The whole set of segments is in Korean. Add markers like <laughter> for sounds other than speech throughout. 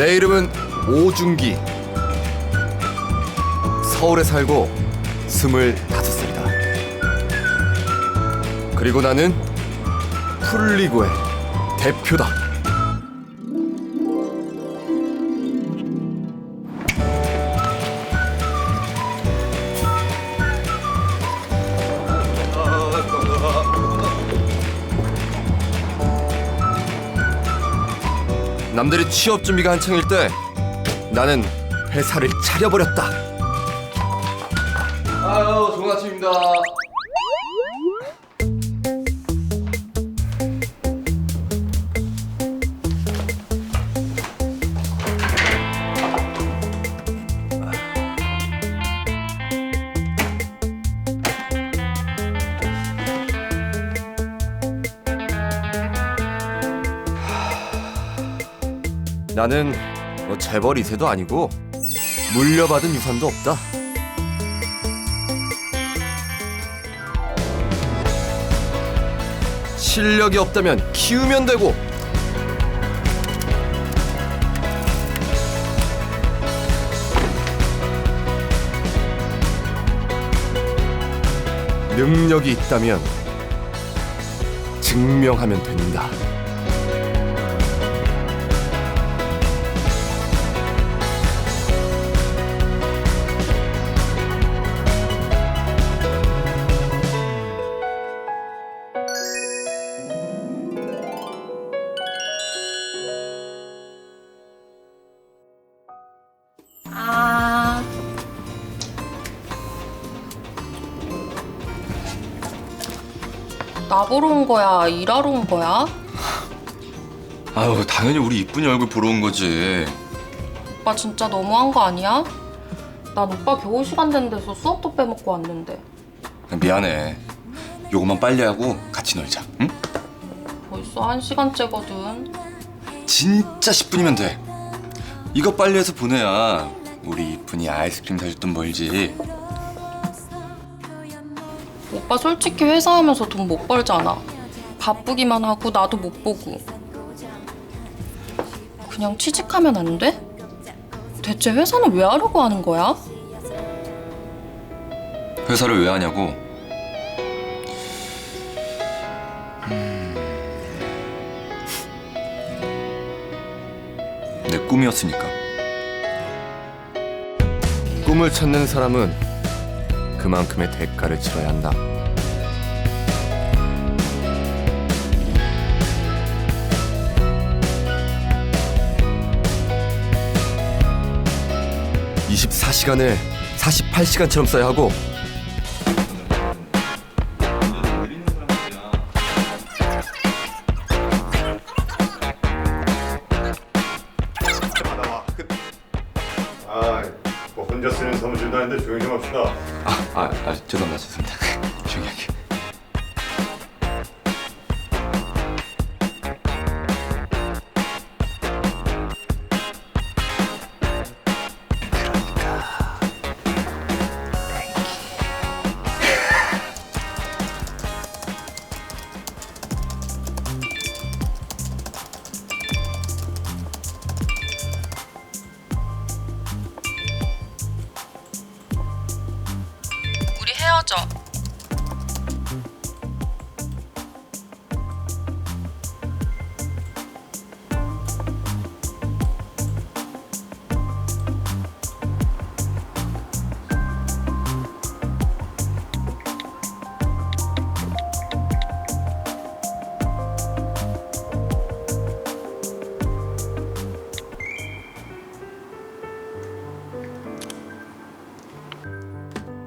내 이름은 오준기. 서울에 살고 스물다섯 살이다. 그리고 나는 풀리고의 대표다. 남들이 취업 준비가 한창일 때 나는 회사를 차려버렸다. 아유, 좋은 아침입니다. 나는 뭐 재벌 2세도 아니고 물려받은 유산도 없다. 실력이 없다면 키우면 되고 능력이 있다면 증명하면 된다. 아. 나 보러 온 거야? 일하러 온 거야? 아유 당연히 우리 이쁜이 얼굴 보러 온 거지 오빠 진짜 너무한 거 아니야? 난 오빠 겨울 시간 된 데서 수업도 빼먹고 왔는데 미안해 요것만 빨리 하고 같이 놀자 응? 벌써 한 시간째거든. 진짜 10분이면 돼 이거 빨리 해서 보내야 우리 이쁜이 아이스크림 사줄 돈 벌지 오빠 솔직히 회사하면서 돈 못 벌잖아. 바쁘기만 하고 나도 못 보고. 그냥 취직하면 안 돼? 대체 회사는 왜 하려고 하는 거야? 회사를 왜 하냐고 음. 내 꿈이었으니까 꿈을 찾는 사람은 그만큼의 대가를 치러야 한다. (24시간을) (48시간처럼) 써야 하고 혼자 쓰는 사무실도 아닌데 조용히 좀 합시다. 아, 아, 아 죄송합니다 죄송합니다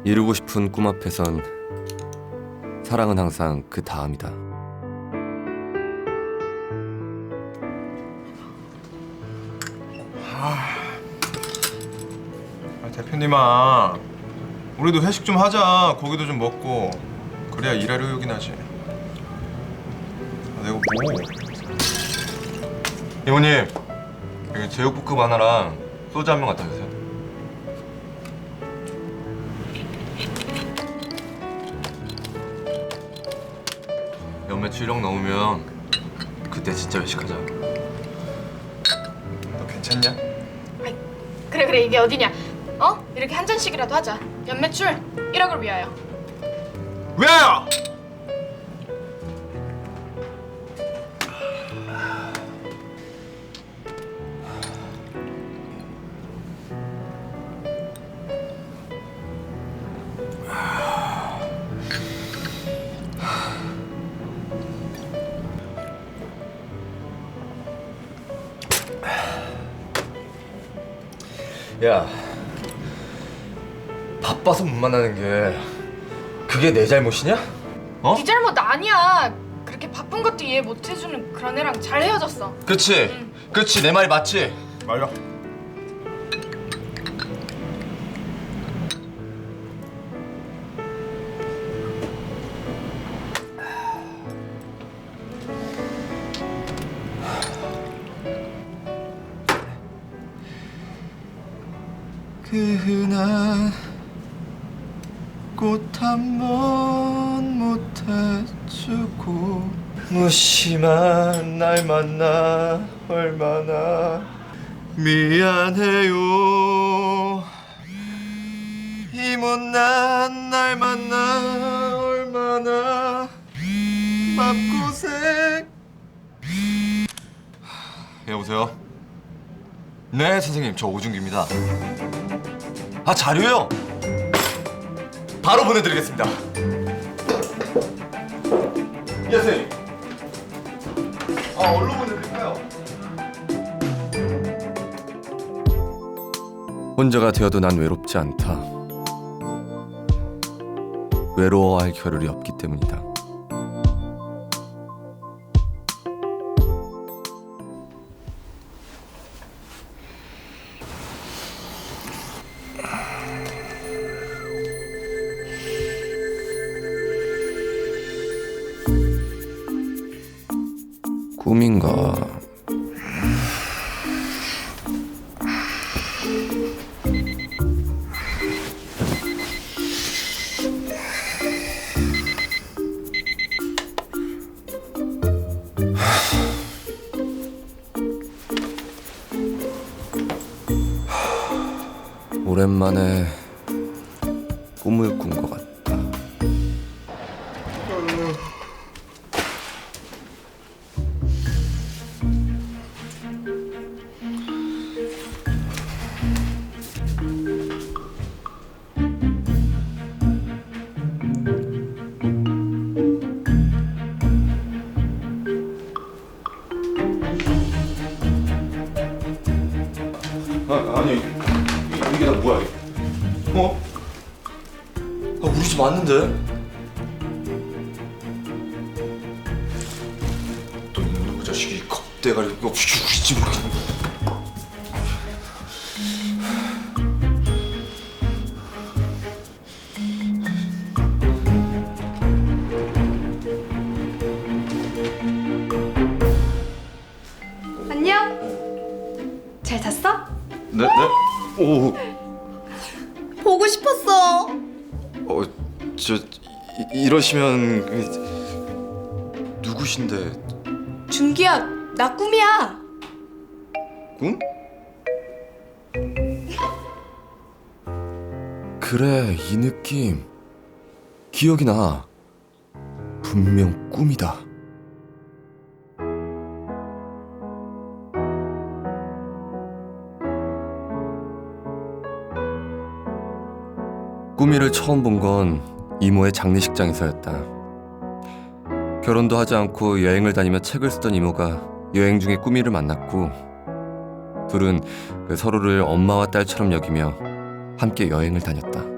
이루고 싶은 꿈 앞에선 사랑은 항상 그 다음이다. 아, 대표님아. 우리도 회식 좀 하자. 고기도 좀 먹고. 그래야 일할 의욕이 나지. 아, 내가 뭐? 이모님 제육볶음 하나랑 소주 한 병 갖다 주세요 매출력 넘으면 그때 진짜 외식하자. 너 괜찮냐? 아이, 그래 그래 이게 어디냐? 어? 이렇게 한 잔씩이라도 하자. 연매출 1억을 위하여. 위하여! 야, 바빠서 못 만나는 게 그게 내 잘못이냐? 어? 네 잘못 아니야. 그렇게 바쁜 것도 이해 못 해주는 그런 애랑 잘 헤어졌어. 그치, 그치 내 말이 맞지. 말려. 그 흔한 꽃 한 번 못해주고 무심한 날 만나 얼마나 미안해요. 이 못난 날 만나 얼마나 맘고생. 여보세요? 네 선생님. 저 오준기입니다 아 자료요? 바로 보내드리겠습니다. 예 선생님. 아 얼른 보내드릴까요? 혼자가 되어도 난 외롭지 않다. 외로워할 겨를이 없기 때문이다. 꿈인가? <sighs> 오랜만에 꿈을 꾼 것 같다. 우 이, 이러시면 그, 누구신데 준기야, 나 꿈이야. 꿈? 그래 이 느낌 기억이 나 분명 꿈이다 꾸미를 처음 본 건 이모의 장례식장에서였다 결혼도 하지 않고 여행을 다니며 책을 쓰던 이모가 여행 중에 꾸미를 만났고 둘은 그 서로를 엄마와 딸처럼 여기며 함께 여행을 다녔다.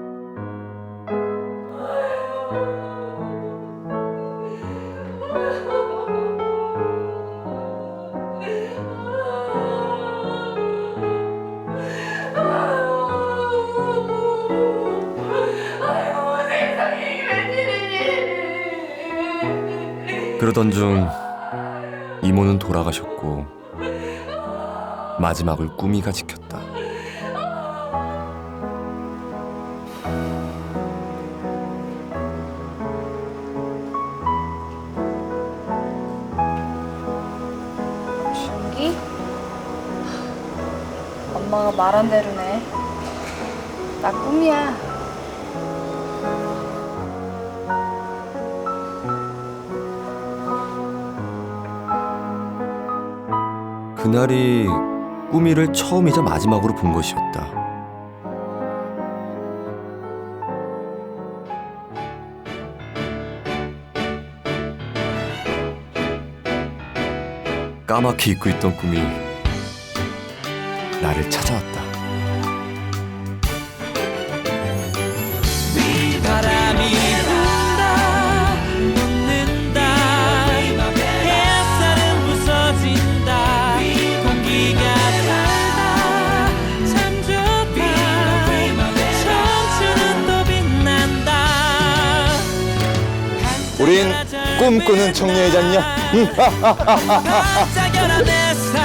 그러던 중 이모는 돌아가셨고 마지막을 꾸미가 지켰다. 준기? 엄마가 말한 대로네. 나 꿈이야. 그날이 꾸미를 처음이자 마지막으로 본 것이었다. 까맣게 잊고 있던 꿈이 나를 찾아왔다. 우린 꿈꾸는 청년이잖냐? <laughs> 삶